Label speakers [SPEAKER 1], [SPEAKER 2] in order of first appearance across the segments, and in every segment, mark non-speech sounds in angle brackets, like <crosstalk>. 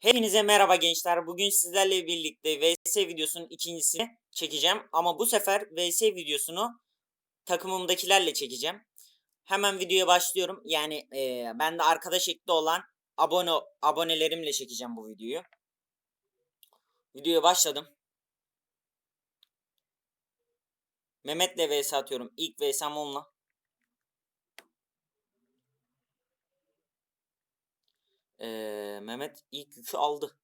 [SPEAKER 1] Hepinize merhaba gençler. Bugün sizlerle birlikte VS videosunun ikincisini çekeceğim. Ama bu sefer VS videosunu takımımdakilerle çekeceğim. Hemen videoya başlıyorum. Yani eee ben de arkadaş ekli olan abone abonelerimle çekeceğim bu videoyu. Videoya başladım. Mehmet'le VS atıyorum. İlk VS'm onunla. Ee, Mehmet ilk yükü aldı.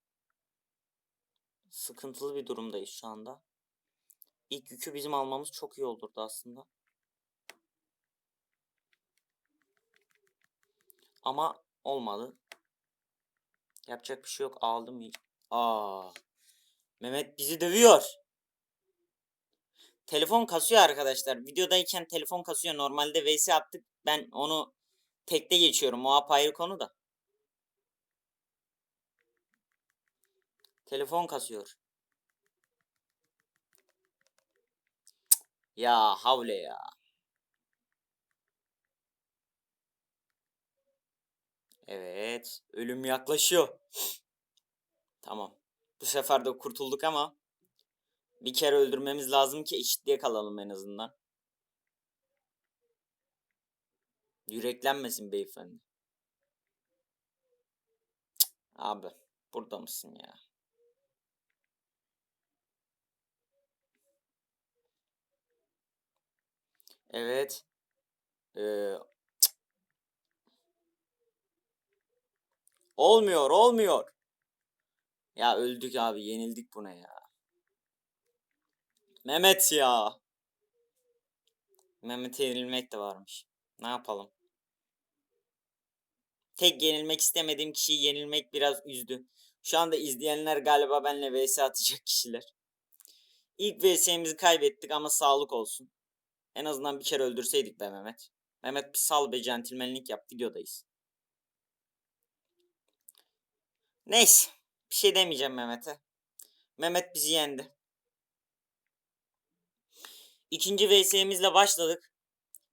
[SPEAKER 1] Sıkıntılı bir durumdayız şu anda. İlk yükü bizim almamız çok iyi olurdu aslında. Ama olmadı. Yapacak bir şey yok. Aldım. Aa. Mehmet bizi dövüyor. Telefon kasıyor arkadaşlar. Videodayken telefon kasıyor. Normalde VS attık. Ben onu tekte geçiyorum. O apayrı konu da. Telefon kasıyor. Ya havle ya. Evet. Ölüm yaklaşıyor. Tamam. Bu sefer de kurtulduk ama bir kere öldürmemiz lazım ki eşitliğe kalalım en azından. Yüreklenmesin beyefendi. Cık. Abi burada mısın ya? Evet. Ee, olmuyor, olmuyor. Ya öldük abi, yenildik buna ya. Mehmet ya. Mehmet'e yenilmek de varmış. Ne yapalım? Tek yenilmek istemediğim kişiyi yenilmek biraz üzdü. Şu anda izleyenler galiba benimle vs atacak kişiler. İlk vs'mizi kaybettik ama sağlık olsun. En azından bir kere öldürseydik be Mehmet. Mehmet bir sal be centilmenlik yap videodayız. Neyse. Bir şey demeyeceğim Mehmet'e. Mehmet bizi yendi. İkinci VS'mizle başladık.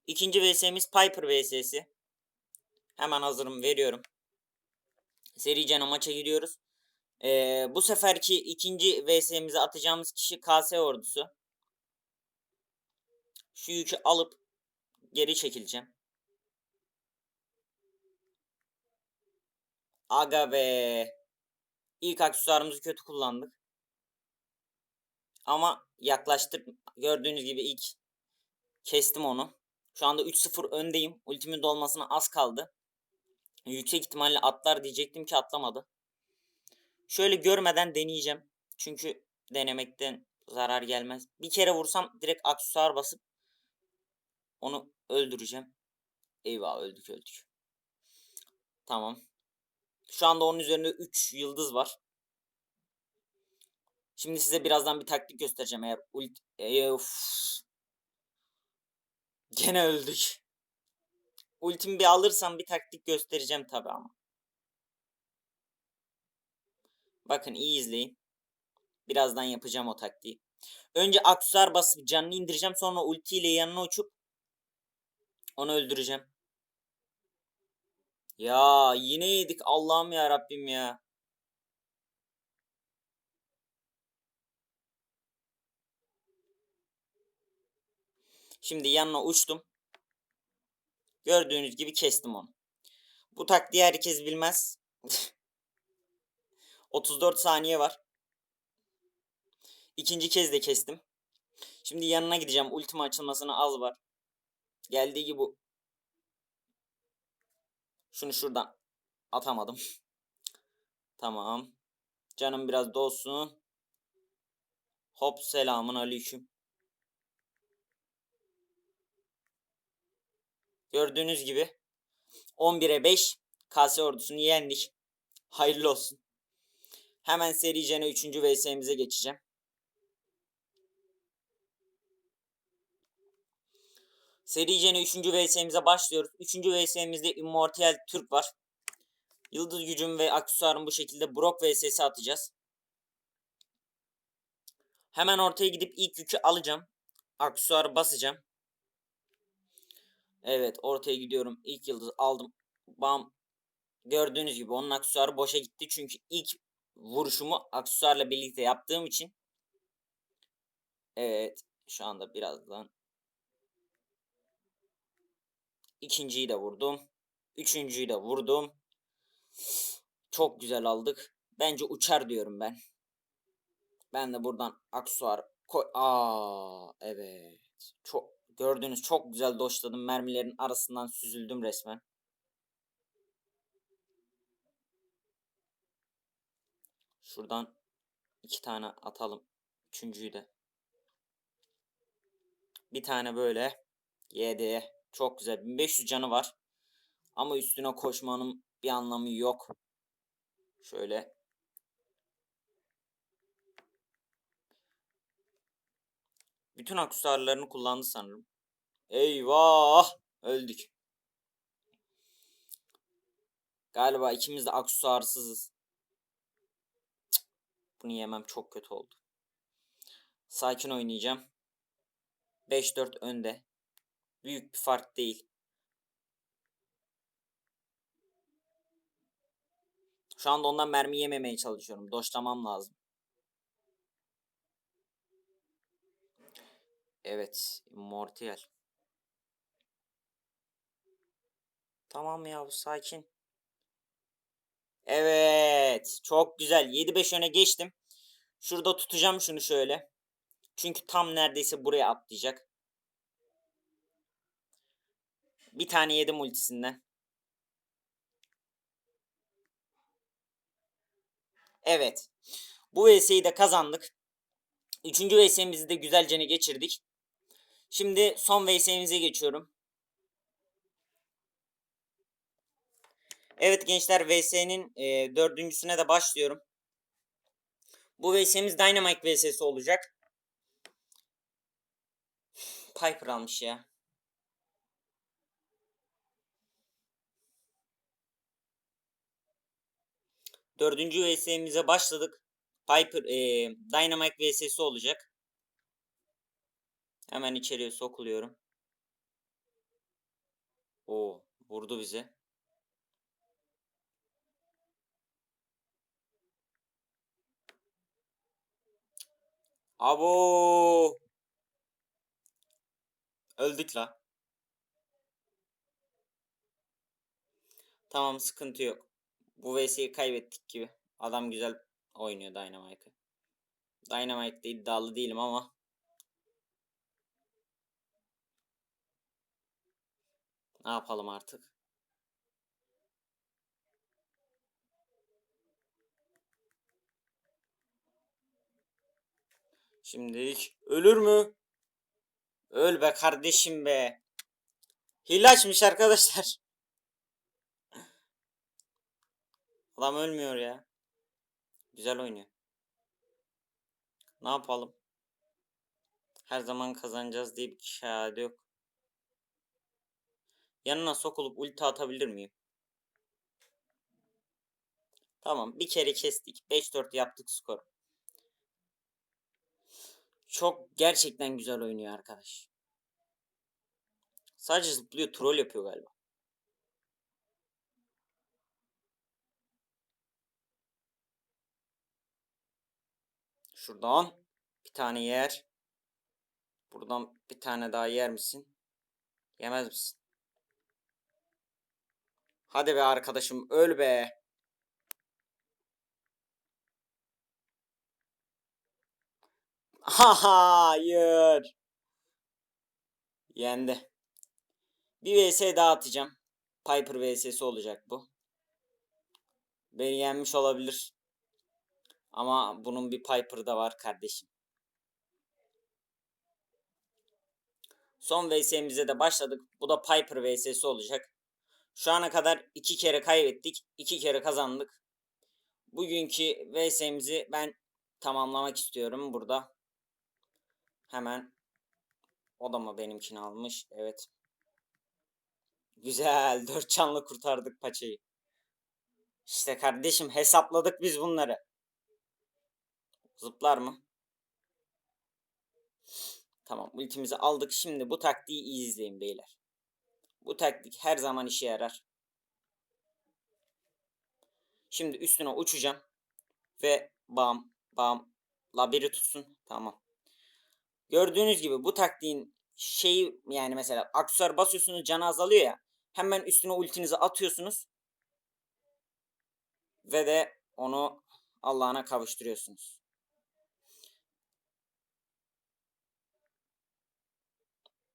[SPEAKER 1] İkinci VS'miz Piper VS'si. Hemen hazırım veriyorum. Seri Cana maça gidiyoruz. Ee, bu seferki ikinci VS'mize atacağımız kişi KS ordusu. Şu yükü alıp geri çekileceğim. Aga be. İlk aksesuarımızı kötü kullandık. Ama yaklaştık. Gördüğünüz gibi ilk kestim onu. Şu anda 3-0 öndeyim. Ultimin dolmasına az kaldı. Yüksek ihtimalle atlar diyecektim ki atlamadı. Şöyle görmeden deneyeceğim. Çünkü denemekten zarar gelmez. Bir kere vursam direkt aksesuar basıp onu öldüreceğim. Eyvah öldük öldük. Tamam. Şu anda onun üzerinde 3 yıldız var. Şimdi size birazdan bir taktik göstereceğim eğer ult... Of. Gene öldük. Ultimi bir alırsam bir taktik göstereceğim tabi ama. Bakın iyi izleyin. Birazdan yapacağım o taktiği. Önce aksesuar basıp canını indireceğim. Sonra ultiyle yanına uçup onu öldüreceğim. Ya yine yedik Allah'ım ya Rabbim ya. Şimdi yanına uçtum. Gördüğünüz gibi kestim onu. Bu taktiği herkes bilmez. <laughs> 34 saniye var. İkinci kez de kestim. Şimdi yanına gideceğim. Ultima açılmasına az var. Geldiği gibi şunu şuradan atamadım. <laughs> tamam. Canım biraz dolsun. Hop selamun aleyküm. Gördüğünüz gibi 11'e 5 KS ordusunu yendik. Hayırlı olsun. Hemen seri Cene 3. VS'mize geçeceğim. Seri Cene 3. VS'mize başlıyoruz. 3. VS'mizde Immortal Türk var. Yıldız gücüm ve aksesuarım bu şekilde Brock VS'si atacağız. Hemen ortaya gidip ilk yükü alacağım. Aksesuarı basacağım. Evet ortaya gidiyorum. İlk yıldız aldım. Bam. Gördüğünüz gibi onun aksesuarı boşa gitti. Çünkü ilk vuruşumu aksesuarla birlikte yaptığım için Evet şu anda birazdan ikinciyi de vurdum. Üçüncüyü de vurdum. Çok güzel aldık. Bence uçar diyorum ben. Ben de buradan aksesuar koy. Aa evet. Çok gördüğünüz çok güzel doşladım. Mermilerin arasından süzüldüm resmen. Şuradan iki tane atalım. Üçüncüyü de. Bir tane böyle. Yedi. Çok güzel. 1500 canı var. Ama üstüne koşmanın bir anlamı yok. Şöyle. Bütün aksesuarlarını kullandı sanırım. Eyvah! Öldük. Galiba ikimiz de aksesuarsızız. Cık, Bunu yemem çok kötü oldu. Sakin oynayacağım. 5-4 önde. Büyük bir fark değil. Şu anda ondan mermi yememeye çalışıyorum. Doşlamam lazım. Evet. Immortal. Tamam ya bu sakin. Evet. Çok güzel. 7-5 öne geçtim. Şurada tutacağım şunu şöyle. Çünkü tam neredeyse buraya atlayacak. Bir tane yedim ultisinden. Evet. Bu VS'yi de kazandık. Üçüncü VS'mizi de güzelce geçirdik. Şimdi son VS'mize geçiyorum. Evet gençler VS'nin e, dördüncüsüne de başlıyorum. Bu VS'miz Dynamite VS'si olacak. Piper almış ya. Dördüncü VS'mize başladık. Piper e, Dynamite VS'si olacak. Hemen içeriye sokuluyorum. O vurdu bize. Abo. Öldük la. Tamam sıkıntı yok. Bu VS'yi kaybettik gibi. Adam güzel oynuyor Dynamite'ı. Dynamite'de iddialı değilim ama. Ne yapalım artık? Şimdilik ölür mü? Öl be kardeşim be. Hile arkadaşlar. Adam ölmüyor ya. Güzel oynuyor. Ne yapalım? Her zaman kazanacağız diye bir şahane yok. Yanına sokulup ulti atabilir miyim? Tamam bir kere kestik. 5-4 yaptık skor. Çok gerçekten güzel oynuyor arkadaş. Sadece zıplıyor troll yapıyor galiba. Şuradan bir tane yer. Buradan bir tane daha yer misin? Yemez misin? Hadi be arkadaşım öl be. Hayır. Yendi. Bir vs daha atacağım. Piper vs'si olacak bu. Beni yenmiş olabilir. Ama bunun bir Piper'ı da var kardeşim. Son vs'mize de başladık. Bu da Piper vs'si olacak. Şu ana kadar iki kere kaybettik. iki kere kazandık. Bugünkü vs'mizi ben tamamlamak istiyorum burada. Hemen o da mı benimkini almış? Evet. Güzel. Dört canlı kurtardık paçayı. İşte kardeşim hesapladık biz bunları. Zıplar mı? Tamam ultimizi aldık. Şimdi bu taktiği iyi izleyin beyler. Bu taktik her zaman işe yarar. Şimdi üstüne uçacağım. Ve bam bam. La biri tutsun. Tamam. Gördüğünüz gibi bu taktiğin şeyi yani mesela aksesuar basıyorsunuz canı azalıyor ya. Hemen üstüne ultinizi atıyorsunuz. Ve de onu Allah'ına kavuşturuyorsunuz.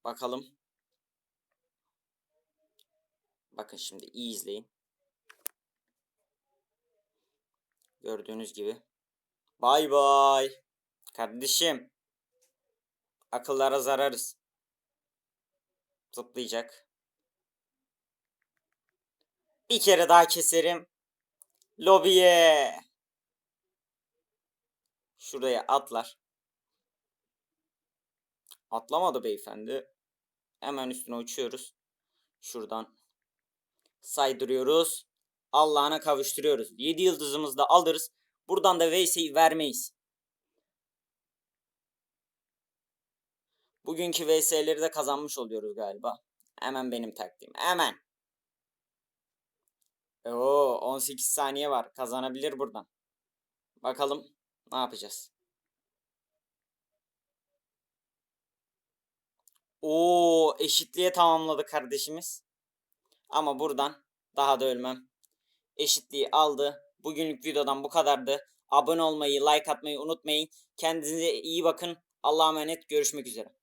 [SPEAKER 1] Bakalım. Bakın şimdi iyi izleyin. Gördüğünüz gibi. Bay bay. Kardeşim. Akıllara zararız. Zıplayacak. Bir kere daha keserim. Lobiye. Şuraya atlar. Atlamadı beyefendi. Hemen üstüne uçuyoruz. Şuradan saydırıyoruz. Allah'ına kavuşturuyoruz. 7 yıldızımızı da alırız. Buradan da VS'yi vermeyiz. Bugünkü VS'leri de kazanmış oluyoruz galiba. Hemen benim taktiğim. Hemen. Oo 18 saniye var. Kazanabilir buradan. Bakalım ne yapacağız. Oo eşitliğe tamamladı kardeşimiz. Ama buradan daha da ölmem. Eşitliği aldı. Bugünlük videodan bu kadardı. Abone olmayı, like atmayı unutmayın. Kendinize iyi bakın. Allah'a emanet. Görüşmek üzere.